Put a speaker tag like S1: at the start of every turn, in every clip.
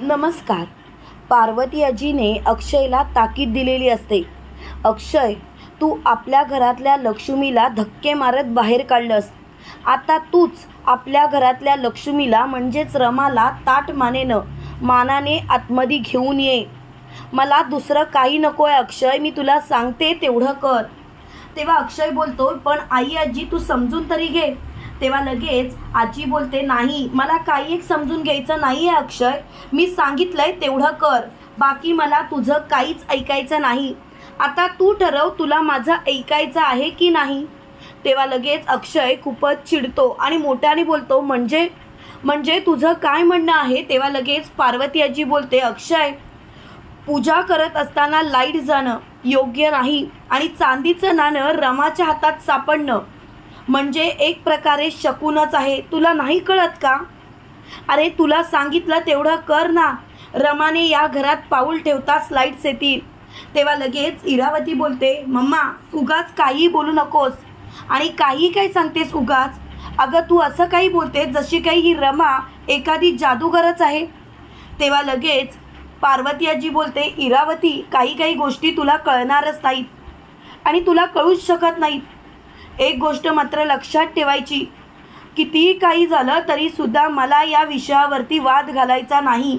S1: नमस्कार. पार्वती आजीने अक्षयला ताकीद दिलेली असते. अक्षय तू आपल्या घरातल्या लक्ष्मीला धक्के मारत बाहेर काढलंस. आता तूच आपल्या घरातल्या लक्ष्मीला म्हणजेच रमाला ताट मानेनं. मानाने आतमध्ये घेऊन ये. मला दुसरं काही नको आहे अक्षय. मी तुला सांगते तेवढं कर. तेव्हा अक्षय बोलतो पण आई आजी तू समजून तरी घे. तेव्हा लगेच आजी बोलते नाही मला काही एक समजून घ्यायचं नाही आहे अक्षय. मी सांगितलंय तेवढं कर. बाकी मला तुझं काहीच ऐकायचं नाही. आता तू ठरव तुला माझं ऐकायचं आहे की नाही. तेव्हा लगेच अक्षय खूपच चिडतो आणि मोठ्याने बोलतो म्हणजे म्हणजे तुझं काय म्हणणं आहे? तेव्हा लगेच पार्वती आजी बोलते अक्षय पूजा करत असताना लाइट जाणं योग्य नाही आणि चांदीचं नाणं रमाच्या हातात सापडणं. म्हणजे एक प्रकारे शकूनच आहे. तुला नाही कळत का? अरे तुला सांगितलं तेवढं कर ना. रमाने या घरात पाऊल ठेवता स्लाइड्स येतील. तेव्हा लगेच इरावती बोलते मम्मा उगाच काही बोलू नकोस. आणि काही काय सांगतेस उगाच? अगं तू असं काही बोलते जशी काही ही रमा एखादी जादूगरच आहे. तेव्हा लगेच पार्वती आजी बोलते इरावती काही काही गोष्टी तुला कळणारच नाहीत. आणि तुला कळूच शकत नाहीत. एक गोष्ट मात्र लक्षात ठेवायची. कितीही काही झालं तरीसुद्धा मला या विषयावरती वाद घालायचा नाही.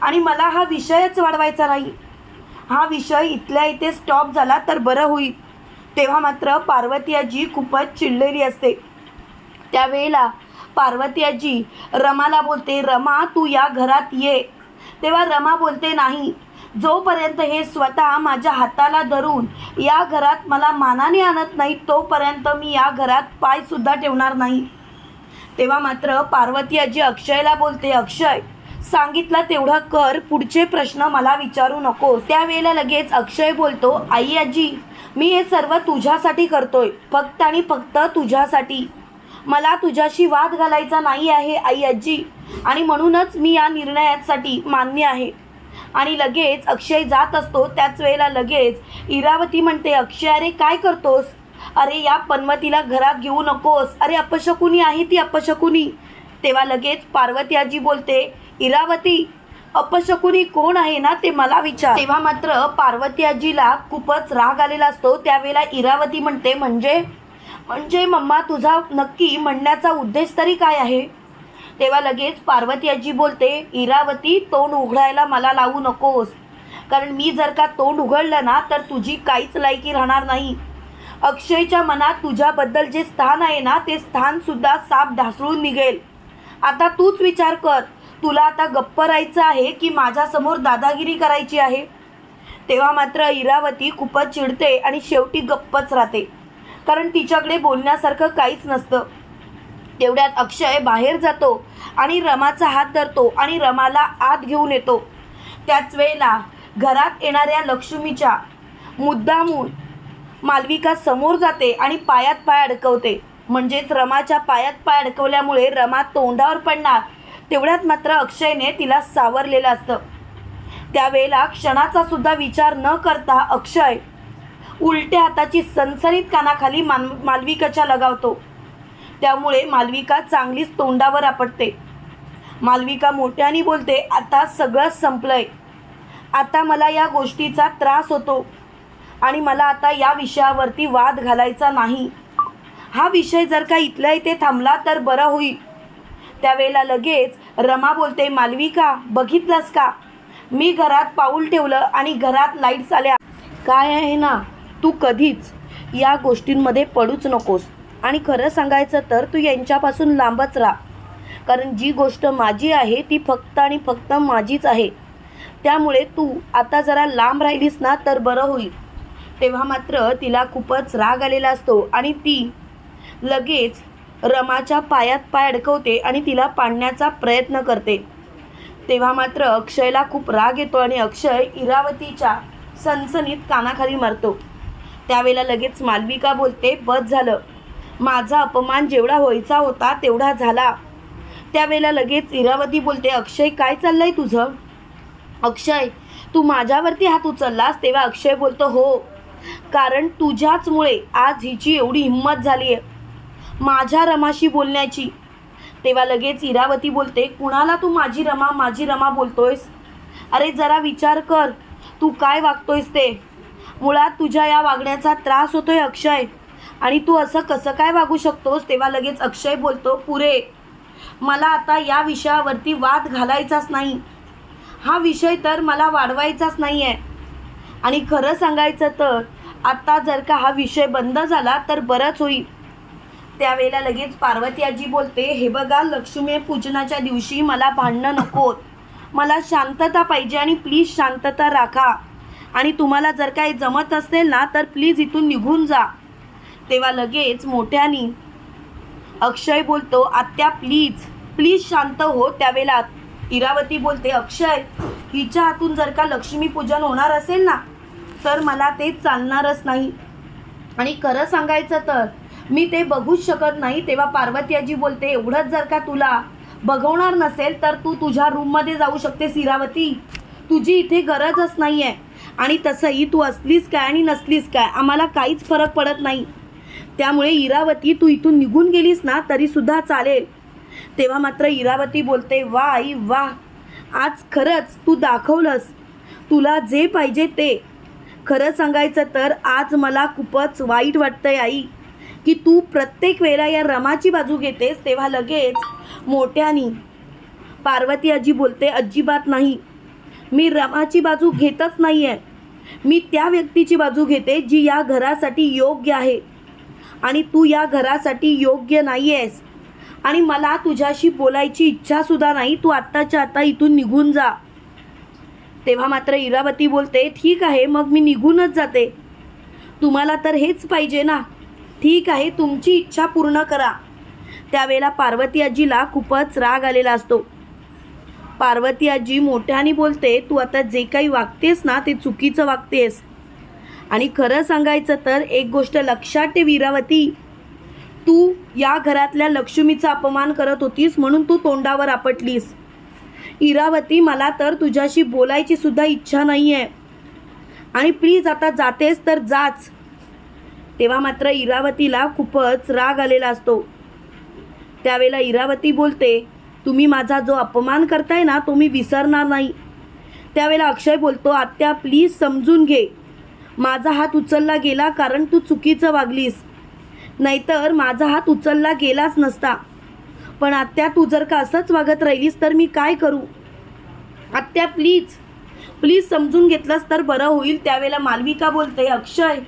S1: आणि मला हा विषयच वाढवायचा नाही. हा विषय इथल्या इथे स्टॉप झाला तर बरं होईल. तेव्हा मात्र पार्वती आजी खूपच चिडलेली असते. त्यावेळेला पार्वती आजी रमाला बोलते रमा तू या घरात ये. तेव्हा रमा बोलते नाही जोपर्यंत हे स्वतः माझ्या हाताला धरून या घरात मला मानाने आणत नाही तोपर्यंत मी या घरात पायसुद्धा ठेवणार नाही. तेव्हा मात्र पार्वती आजी अक्षयला बोलते अक्षय सांगितलं तेवढं कर पुढचे प्रश्न मला विचारू नको त्यावेळेला लगेच अक्षय बोलतो आई आजी मी हे सर्व तुझ्यासाठी करतोय फक्त आणि फक्त तुझ्यासाठी. मला तुझ्याशी वाद घालायचा नाही आहे आई आजी आणि म्हणूनच मी या निर्णयासाठी मान्य आहे. आणि लगेच अक्षय जात असतो त्याच वेळेला लगेच इरावती म्हणते अक्षय अरे काय करतोस? अरे या पनवतीला घरात घेऊ नकोस. अरे अपशकुनी आहे ती अपशकुनी. तेव्हा लगेच पार्वती आजी बोलते इरावती अपशकुनी कोण आहे ना ते मला विचार. तेव्हा मात्र पार्वती आजीला खूपच राग आलेला असतो. त्यावेळेला इरावती म्हणते म्हणजे म्हणजे मम्मा तुझा नक्की म्हणण्याचा उद्देश तरी काय आहे? तेव्हा लगेच पार्वती आजी बोलते इरावती तोंड उघडायला मला लावू नकोस. कारण मी जर का तोंड उघडलं ना तर तुझी काहीच लायकी राहणार नाही. अक्षयच्या मनात तुझ्याबद्दल जे स्थान आहे ना ते स्थानसुद्धा साप ढासळून निघेल. आता तूच विचार कर तुला आता गप्प राहायचं आहे की माझ्यासमोर दादागिरी करायची आहे? तेव्हा मात्र इरावती खूपच चिडते आणि शेवटी गप्पच राहते. कारण तिच्याकडे बोलण्यासारखं काहीच नसतं. तेवढ्यात अक्षय बाहेर जातो आणि रमाचा हात धरतो आणि रमाला आत घेऊन येतो. त्याच वेळेला घरात येणाऱ्या लक्ष्मीच्या मुद्दामून मालविका समोर जाते आणि पायात पाय अडकवते. म्हणजेच रमाच्या पायात पाय अडकवल्यामुळे रमा तोंडावर पडणार तेवढ्यात मात्र अक्षयने तिला सावरलेलं असतं. त्यावेळेला क्षणाचा सुद्धा विचार न करता अक्षय उलट्या हाताची सनसनीत कानाखाली मान मालविकाच्या लगावतो. त्यामुळे मालविका चांगलीच तोंडावर आपटते. मालविका मोठ्याने बोलते आता सगळं संपलंय. आता मला या गोष्टीचा त्रास होतो आणि मला आता या विषयावरती वाद घालायचा नाही. हा विषय जर का इथल्या इथे थांबला तर बरं होईल. त्यावेळेला लगेच रमा बोलते मालविका बघितलंस का? मी घरात पाऊल ठेवलं आणि घरात लाईट्स आल्या. काय आहे ना? तू कधीच या गोष्टींमध्ये पडूच नकोस. आणि खरं सांगायचं तर तू यांच्यापासून लांबच राहा. कारण जी गोष्ट माझी आहे ती फक्त आणि फक्त माझीच आहे. त्यामुळे तू आता जरा लांब राहिलीस ना तर बरं होईल. तेव्हा मात्र तिला खूपच राग आलेला असतो आणि ती लगेच रमाच्या पायात पाय अडकवते आणि तिला पाडण्याचा प्रयत्न करते. तेव्हा मात्र अक्षयला खूप राग येतो आणि अक्षय इरावतीच्या सनसनीत कानाखाली मारतो. त्यावेळेला लगेच मालविका बोलते बस झालं. माझा अपमान जेवढा व्हायचा होता तेवढा झाला. त्यावेळेला लगेच इरावती बोलते अक्षय काय चाललंय तुझं? अक्षय तू माझ्यावरती हात उचललास? तेव्हा अक्षय बोलतो हो. कारण तुझ्याचमुळे आज हिची एवढी हिंमत झाली आहे माझ्या रमाशी बोलण्याची. तेव्हा लगेच इरावती बोलते कुणाला तू माझी रमा माझी रमा बोलतोयस? अरे जरा विचार कर. तू काय वागतोयस ते? मुळात तुझ्या या वागण्याचा त्रास होतोय अक्षय. आणि तू असं कसं काय वागू शकतोस तेव्हा लगेच अक्षय बोलतो पुरे मला आता या विषयावरती वाद घालायचाच नाही. हा विषय तर मला वाढवायचाच नाही आहे आणि खरं सांगायचं तर आत्ता जर का हा विषय बंद झाला तर बरंच होईल. त्यावेळेला लगेच पार्वती आजी बोलते हे बघा लक्ष्मी पूजनाच्या दिवशी मला भांडणं नकोत. मला शांतता पाहिजे आणि प्लीज शांतता राखा. आणि तुम्हाला जर काही जमत असेल ना तर प्लीज इथून निघून जा. तेव्हा लगेच मोठ्यानी अक्षय बोलतो आत्या प्लीज प्लीज शांत हो. त्यावेळेला इरावती बोलते अक्षय हिच्या हातून जर का लक्ष्मी पूजन होणार असेल ना तर मला ते चालणारच नाही. आणि खरं सांगायचं तर मी ते बघूच शकत नाही तेव्हा पार्वती आजी बोलते एवढंच जर का तुला बघवणार नसेल तर तू तुझ्या रूममध्ये जाऊ शकतेस इरावती. तुझी इथे गरजच नाही आहे आणि तसंही तू असलीस काय आणि नसलीस काय आम्हाला काहीच फरक पडत नाही. त्यामुळे इरावती तू इथून निघून गेलीस ना तरीसुद्धा चालेल. तेव्हा मात्र इरावती बोलते वा आई वा आज खरंच तू दाखवलंस. तुला जे पाहिजे ते. खरं सांगायचं तर आज मला खूपच वाईट वाटतंय आई. की तू प्रत्येक वेळेला या रमाची बाजू घेतेस तेव्हा लगेच मोठ्यानी पार्वती आजी बोलते अजिबात नाही. मी रमाची बाजू घेतच नाही आहे मी त्या व्यक्तीची बाजू घेते जी या घरासाठी योग्य आहे. आणि तू या घरासाठी योग्य नाही आहेस आणि मला तुझ्याशी बोलायची इच्छासुद्धा नाही. तू आत्ताच्या आत्ता इथून निघून जा. तेव्हा मात्र इरावती बोलते ठीक आहे मग मी निघूनच जाते. तुम्हाला तर हेच पाहिजे ना. ठीक आहे तुमची इच्छा पूर्ण करा. त्यावेळेला पार्वती आजीला खूपच राग आलेला असतो. पार्वती आजी मोठ्याने बोलते तू आता जे काही वागतेस ना ते चुकीचं वागतेस. आणि खरं सांगायचं तर एक गोष्ट लक्षात ठेव इरावती तू या घरातल्या लक्ष्मीचा अपमान करत होतीस म्हणून तू तोंडावर आपटलीस. इरावती मला तर तुझ्याशी बोलायची सुद्धा इच्छा नाही आहे आणि प्लीज आता जातेस तर जाच. तेव्हा मात्र इरावतीला खूपच राग आलेला असतो. त्यावेळेला इरावती बोलते तुम्ही माझा जो अपमान करताय ना तो मी विसरणार नाही. त्यावेळेला अक्षय बोलतो आत्या प्लीज समजून घे. माझा हात उचलला गेला कारण तू चुकीचं वागलीस. नाहीतर माझा हात उचलला गेलाच नसता. पण आत्या तू जर का असंच वागत राहिलीस तर मी काय करू? आत्या प्लीज प्लीज समजून घेतलंस तर बरं होईल. त्यावेळेला मालविका बोलते अक्षय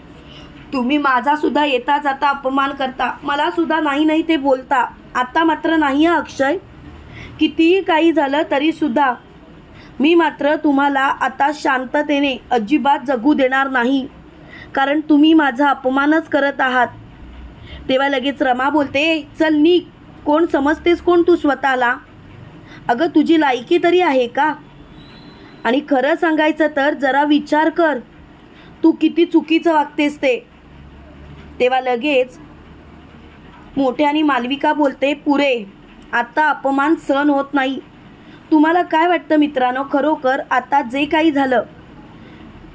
S1: तुम्ही माझासुद्धा येता जाता अपमान करता. मलासुद्धा नाही नाही ते बोलता. आत्ता मात्र नाही अक्षय. कितीही काही झालं तरीसुद्धा मी मात्र तुम्हाला आता शांततेने अजिबात जगू देणार नाही. कारण तुम्ही माझा अपमानच करत आहात. तेव्हा लगेच रमा बोलते चल नी कोण समजतेस कोण तू स्वतःला? अगं तुझी लायकी तरी आहे का? आणि खरं सांगायचं तर जरा विचार कर. तू किती चुकीचं वागतेस ते. तेव्हा लगेच मोठ्याने मालविका बोलते पुरे आता अपमान सहन होत नाही. तुम्हाला काय वाटतं मित्रांनो? खरोखर आता जे काही झालं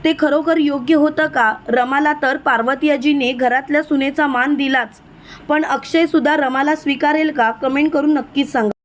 S1: ते खरोखर योग्य होतं का? रमाला तर पार्वतीयाजीने घरातल्या सुनेचा मान दिलाच. पण अक्षय सुद्धा रमाला स्वीकारेल का? कमेंट करून नक्कीच सांगा.